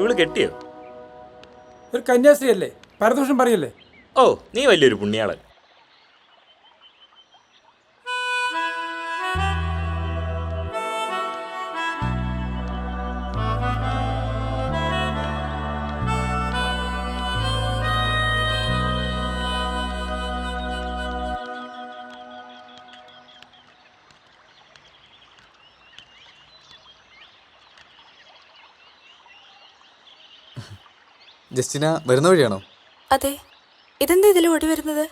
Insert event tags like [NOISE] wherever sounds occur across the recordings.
ഇവൾ കെട്ടിയോ? ഒരു കന്യാസ്ത്രീ അല്ലേ പരദോഷം പറയല്ലേ? ഓ നീ വലിയൊരു പുണ്യാളൻ. ജസ്റ്റിന വരുന്ന വഴിയാണോ? അതെ. ഇതെന്താ ഇതിൽ ഓടി വരുന്നത്?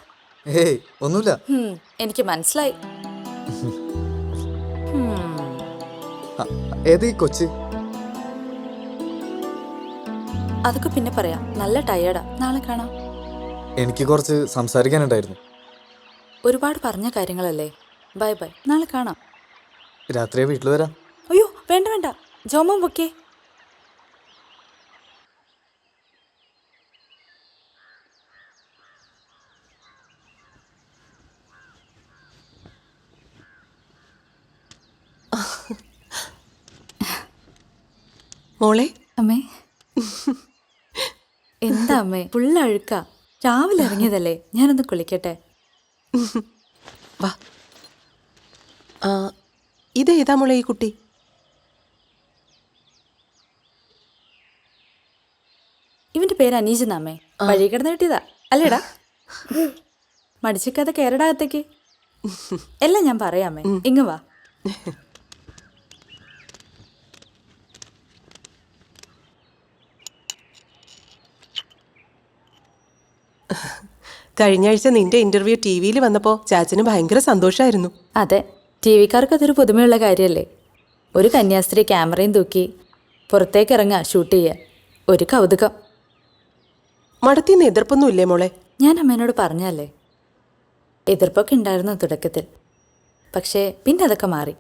ഏയ് ഒന്നുമില്ല. ഹും, എനിക്ക് മനസ്സിലായി. ആ, ഏത് ഈ കൊച്ച്? അതൊക്കെ പിന്നെ പറയാം. നല്ല ടയേർഡാ നാളെ കാണാം. എനിക്ക് കുറച്ച് സംസാരിക്കാനുണ്ടായിരുന്നു. ഒരുപാട് പറഞ്ഞ കാര്യങ്ങളല്ലേ? ബൈ ബൈ നാളെ കാണാം. രാത്രിയെ വീട്ടിൽ വരാം. അയ്യോ വേണ്ട വേണ്ട. ജോമോൻ പൊക്കേ. മോളെ? അമ്മേ. എന്താ അമ്മേ? ഫുള്ള് അഴുക്ക. രാവിലെ ഇറങ്ങിയതല്ലേ? ഞാനൊന്ന് കുളിക്കട്ടെ. വാ. ആ ഇതേതാ മോളെ ഈ കുട്ടി? ഇവന്റെ പേര് അനീജ് എന്നാമേ വഴി കിടന്ന് കിട്ടിയതാ. അല്ലേടാ? മടിച്ചിക്കാതെ കേരടാകത്തേക്ക് എല്ലാം ഞാൻ പറയാമേ ഇങ്ങ് വാ. [LAUGHS] കഴിഞ്ഞ ആഴ്ച നിന്റെ ഇന്റർവ്യൂ ടി വിയിൽ വന്നപ്പോൾ ചാച്ചന് ഭയങ്കര സന്തോഷമായിരുന്നു അതെ ടി വിക്കാർക്ക് അതൊരു പുതുമയുള്ള കാര്യമല്ലേ ഒരു കന്യാസ്ത്രീ ക്യാമറയും തൂക്കി പുറത്തേക്ക് ഇറങ്ങുക ഷൂട്ട് ചെയ്യുക ഒരു കൗതുകം. മടത്തിന്ന് എതിർപ്പൊന്നും ഇല്ലേ മോളെ? ഞാൻ അമ്മേനോട് പറഞ്ഞല്ലേ? എതിർപ്പൊക്കെ ഉണ്ടായിരുന്നു തുടക്കത്തിൽ. പക്ഷേ പിന്നെ അതൊക്കെ മാറി.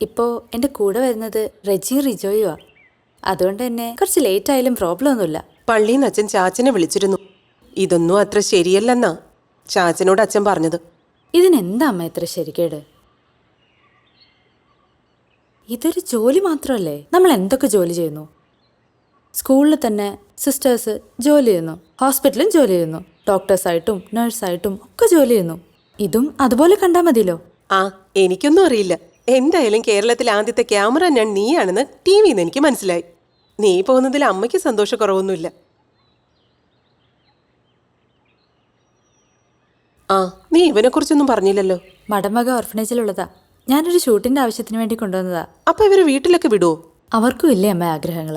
ഇപ്പോൾ എന്റെ കൂടെ വരുന്നത് റെജി റിജോയുവാ. അതുകൊണ്ട് തന്നെ കുറച്ച് ലേറ്റ് ആയാലും പ്രോബ്ലം ഒന്നുമില്ല. പള്ളിയിൽ നിന്ന് അച്ഛൻ ചാച്ചനെ വിളിച്ചിരുന്നു. ഇതൊന്നും അത്ര ശരിയല്ലെന്നാ ചാച്ചനോട് അച്ഛൻ പറഞ്ഞത്. ഇതിനെന്താ അമ്മ ഇത്ര ശരിക്കേട്? ഇതൊരു ജോലി മാത്രമല്ലേ നമ്മൾ എന്തൊക്കെ ജോലി ചെയ്യുന്നു? സ്കൂളിൽ തന്നെ സിസ്റ്റേഴ്സ് ജോലി ചെയ്യുന്നു ഹോസ്പിറ്റലും ജോലി ചെയ്യുന്നു ഡോക്ടേഴ്സായിട്ടും നഴ്സായിട്ടും ഒക്കെ ജോലി ചെയ്യുന്നു. ഇതും അതുപോലെ കണ്ടാൽ മതിയല്ലോ. ആ എനിക്കൊന്നും അറിയില്ല. എന്തായാലും കേരളത്തിലെ ആദ്യത്തെ ക്യാമറ ഞാൻ നീയാണെന്ന് ടി വിന്ന് എനിക്ക് മനസ്സിലായി. നീ പോകുന്നതിൽ അമ്മയ്ക്ക് സന്തോഷക്കുറവൊന്നുമില്ല. ആ നീ ഇവനെ കുറിച്ചൊന്നും പറഞ്ഞില്ലല്ലോ. മടമക ഓർഫനേജിലുള്ളതാ. ഞാനൊരു ഷൂട്ടിന്റെ ആവശ്യത്തിന് വേണ്ടി കൊണ്ടുവന്നതാ. അപ്പൊ ഇവർ വീട്ടിലൊക്കെ വിടുവോ അവർക്കും ഇല്ലേ അമ്മ ആഗ്രഹങ്ങൾ?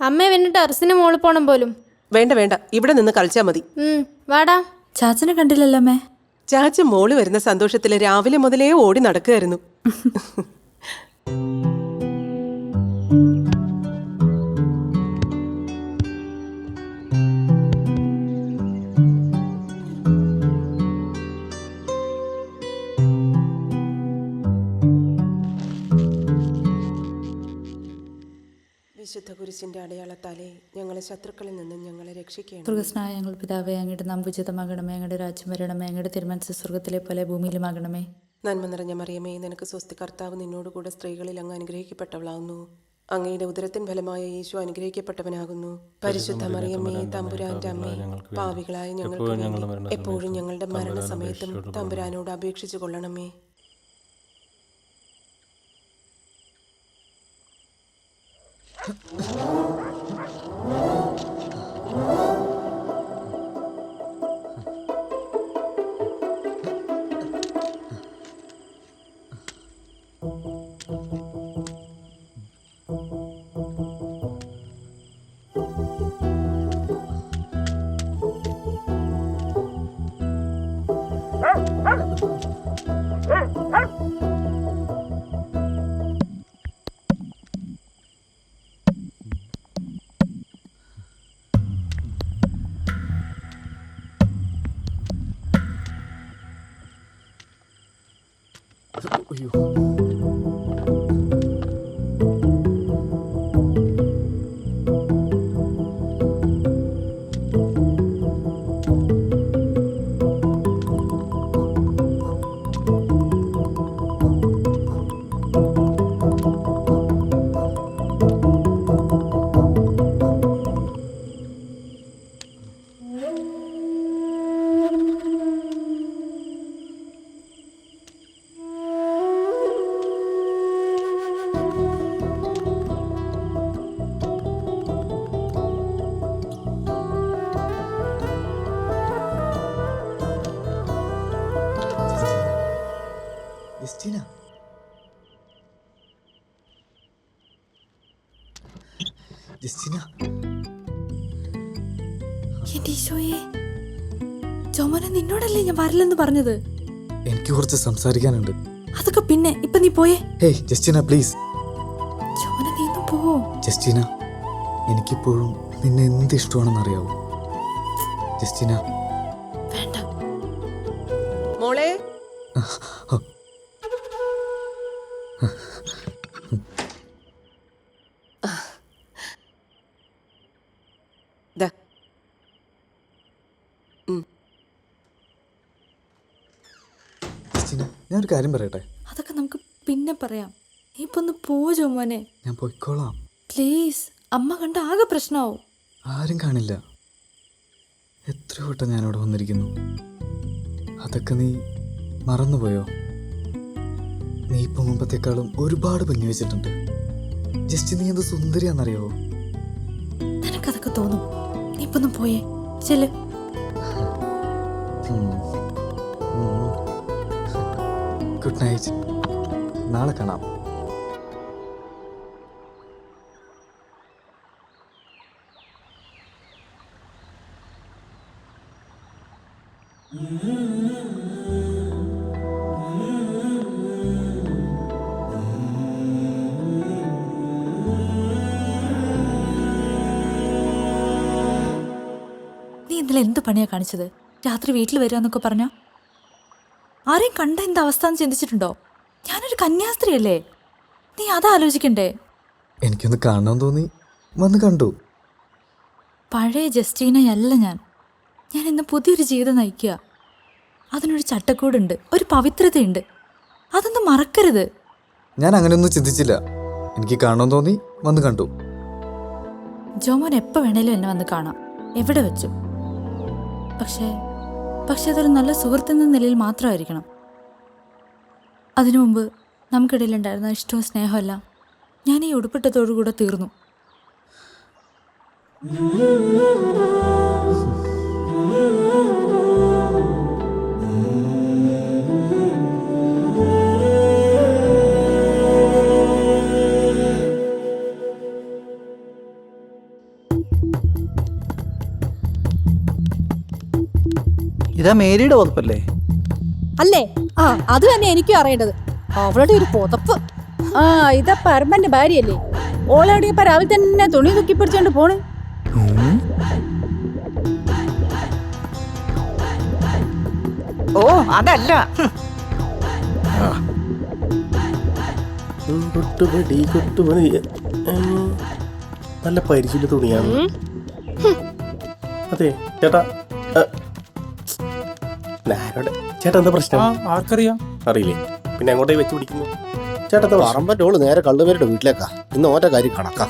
അമ്മ ഇവന് ടെറസിന് മോളിൽ പോണം പോലും. വേണ്ട വേണ്ട. ഇവിടെ നിന്ന് കളിച്ചാ മതി. ഉം, വാടാ. ചാച്ചനെ കണ്ടില്ലല്ലോ അമ്മേ? ചാച്ച മോൾ വരുന്ന സന്തോഷത്തിൽ രാവിലെ മുതലേ ഓടി നടക്കുകയായിരുന്നു. [LAUGHS] വിശുദ്ധ കുരിശിന്റെ അടയാളത്താലേ ഞങ്ങളെ ശത്രുക്കളിൽ നിന്നും ഞങ്ങളെ രക്ഷിക്കണം. സ്വർഗസ്നായ ഞങ്ങൾ പിതാവെ അങ്ങയുടെ നാം ഉചിതമാകണമേ അങ്ങയുടെ രാജ്യം വരണമേ അങ്ങയുടെ തീരുമാനിച്ച സ്വർഗത്തിലെ പോലെ ഭൂമിയിലുമാകണമേ. നന്മ നിറഞ്ഞ മറിയമേ നിനക്ക് സ്വസ്തി കർത്താവ് നിന്നോടുകൂടെ സ്ത്രീകളിൽ അങ്ങ് അനുഗ്രഹിക്കപ്പെട്ടവളാകുന്നു അങ്ങയുടെ ഉദരത്തിൻ ഫലമായ യേശു അനുഗ്രഹിക്കപ്പെട്ടവനാകുന്നു. പരിശുദ്ധ മറിയമ്മേ തമ്പുരാന്റെ അമ്മേ പാവികളായ ഞങ്ങൾക്ക് എപ്പോഴും ഞങ്ങളുടെ മരണസമയത്തും തമ്പുരാനോട് അപേക്ഷിച്ചു കൊള്ളണമേ Oh. [LAUGHS] you. ജസ്റ്റിന എന്റെ ഈശോയെ ചുമന നിന്നോടല്ലേ ഞാൻ വരില്ലെന്ന് പറഞ്ഞത്? എനിക്ക് കുറച്ച് സംസാരിക്കാനുണ്ട്. അതൊക്കെ പിന്നെ ഇപ്പൊ നീ പോയേ? Hey Justina please. ജോമോനെ നീ ഒന്ന് പോ ജസ്റ്റിന എനിക്കിപ്പോഴും നിന്നെ എന്ത് ഇഷ്ടമാണെന്ന് അറിയാവൂ ജസ്റ്റിന. വേണ്ട. മോളെ ദാ. ജസ്റ്റിന ഞാനൊരു കാര്യം പറയട്ടെ? അതൊക്കെ നമുക്ക് പിന്നെ പറയാം. നീ ഇപ്പൊ ഒന്ന് പോ ജോമോനെ. ഞാൻ പൊയ്ക്കോളാം. പ്ലീസ് അമ്മ കണ്ട ആകെ പ്രശ്നമാവും ആരും കാണില്ല. എത്ര വട്ടം ഞാനിവിടെ വന്നിരിക്കുന്നു. അതൊക്കെ നീ മറന്നുപോയോ? നീ ഇപ്പൊ മുമ്പത്തേക്കാളും ഒരുപാട് ഭംഗി വെച്ചിട്ടുണ്ട്. ജസ്റ്റ് നീ എന്ത് സുന്ദരിയാണെന്നറിയോ നിനക്കതൊക്കെ തോന്നും. നീ ഇപ്പൊന്നും പോയേ. ചെല്ല്. Good night. നാളെ കാണാം. നീ ഇന്നലെ എന്ത് പണിയാ കാണിച്ചത്? രാത്രി വീട്ടിൽ വരിക പറഞ്ഞോ? ആരെയും കണ്ട എന്താ അവസ്ഥ എന്ന് ചിന്തിച്ചിട്ടുണ്ടോ? ഞാനൊരു കന്യാസ്ത്രീയല്ലേ? നീ അതാലോചിക്കണ്ടേ എനിക്കൊന്ന് കാണാൻ തോന്നി. വന്ന് കണ്ടു. പഴയ ജസ്റ്റീനയല്ല ഞാൻ. ഞാൻ ഇന്ന് പുതിയൊരു ജീവിതം നയിക്കുക. അതിനൊരു ചട്ടക്കൂടുണ്ട് ഒരു പവിത്രതയുണ്ട്. അതൊന്നും മറക്കരുത്. ഞാൻ അങ്ങനെയൊന്നും ചിന്തിച്ചില്ല. എനിക്ക് കാണാൻ തോന്നി വന്ന് കണ്ടു. ജോമോൻ എപ്പോൾ വേണേലും എന്നെ വന്ന് കാണാം. എവിടെ വെച്ചു? പക്ഷേ പക്ഷെ അതൊരു നല്ല സുഹൃത്തെന്ന നിലയിൽ മാത്രമായിരിക്കണം. അതിനു മുമ്പ് നമുക്കിടയിലുണ്ടായിരുന്ന ഇഷ്ടവും സ്നേഹമെല്ലാം ഞാൻ ഈ ഉടുപ്പിട്ടതോടുകൂടെ തീർന്നു. ഇതാ മേരിയുടെ വകുപ്പല്ലേ? അല്ലേ? ആ അത് തന്നെ എനിക്കും അറിയേണ്ടത്. അവളുടെ ഒരു പുതപ്പ്. ആ ഇതാ പരമ്പന്റെ ഭാര്യയല്ലേ? ഓളെവിടെ ഇപ്പൊ രാവിലെ തന്നെ തുണി തൂക്കി പിടിച്ചോണ്ട് പോണ്? ഓ അതല്ല. കൊട്ടുപടി കൊട്ടുപടി ഉം, നല്ല പരിചയ തുണിയാണ്. അതെ ചേട്ടാ ചേട്ടാ എന്താ പ്രശ്നം? ആർക്കറിയാം. അറിയില്ലേ? പിന്നെ അങ്ങോട്ടേ വെച്ച് പിടിക്കുന്നു? ചേട്ടാ പറമ്പറ്റോൾ നേരെ കള്ളുപേരുടെ വീട്ടിലേക്കാ. ഇന്ന് ഓറ്റ കാര്യം കണക്കാ.